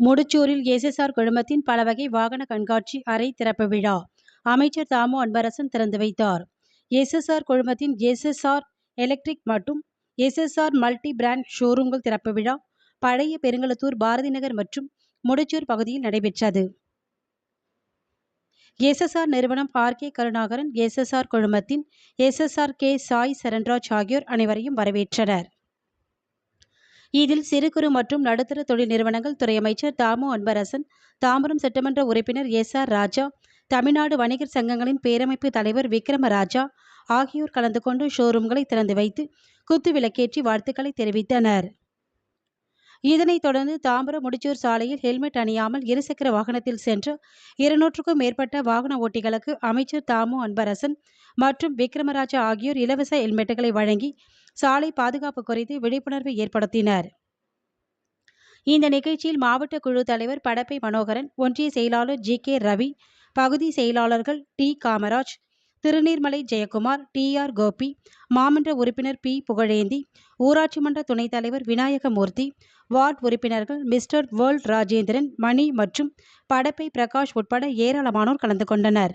முடிச்சூரில் SSR குழுமத்தின் பல வகை வாகன கண்காட்சி அறை திறப்பு விழா. அமைச்சர் தாமு அன்பரசன் திறந்து வைத்தார். எஸ்எஸ்ஆர் குழுமத்தின் எஸ்எஸ்ஆர் எலக்ட்ரிக் மற்றும் எஸ்எஸ்ஆர் மல்டி பிராண்ட் ஷோரூம்கள் திறப்பு விழா பழைய பெருங்களத்தூர் பாரதி நகர் மற்றும் முடிச்சூர் பகுதியில் நடைபெற்றது. எஸ்எஸ்ஆர் நிறுவனம் ஆர். கே. கருணாகரன் எஸ்எஸ்ஆர் குழுமத்தின் எஸ்எஸ்ஆர் கே. சாய் சரண்ராஜ் ஆகியோர் அனைவரையும் வரவேற்றனர். இதில் சிறு குறு மற்றும் நடுத்தர தொழில் நிறுவனங்கள் துறை அமைச்சர் தாமு அன்பரசன் தாம்பரம் சட்டமன்ற உறுப்பினர் எஸ் ஆர் ராஜா தமிழ்நாடு வணிகர் சங்கங்களின் பேரமைப்பு தலைவர் விக்ரமராஜா ஆகியோர் கலந்து கொண்டு ஷோரூம்களை திறந்து வைத்து குத்து விளக்கேற்றி வாழ்த்துக்களை தெரிவித்தனர். இதனைத் தொடர்ந்து தாம்பரம் முடிச்சூர் சாலையில் ஹெல்மெட் அணியாமல் இருசக்கர வாகனத்தில் சென்ற இருநூற்றுக்கும் மேற்பட்ட வாகன ஓட்டிகளுக்கு அமைச்சர் தாமு அன்பரசன் மற்றும் விக்ரமராஜா ஆகியோர் இலவச ஹெல்மெட்டுகளை வழங்கி சாலை பாதுகாப்பு குறித்து விழிப்புணர்வு ஏற்படுத்தினர். இந்த நிகழ்ச்சியில் மாவட்ட குழு தலைவர் படப்பை மனோகரன் ஒன்றிய செயலாளர் ஜி கே ரவி பகுதி செயலாளர்கள் T Kamaraj Thiruneermalai Jayakumar T R Gopi மாமன்ற உறுப்பினர் பி புகழேந்தி ஊராட்சி மன்ற துணைத் தலைவர் விநாயகமூர்த்தி வார்டு உறுப்பினர்கள் மிஸ்டர் வேர்ல்ட் ராஜேந்திரன் மணி மற்றும் படப்பை பிரகாஷ் உட்பட ஏராளமானோர் கலந்து கொண்டனர்.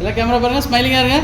எல்லாம் கேமரா பாருங்கள் ஸ்மைலிங்காக இருங்க.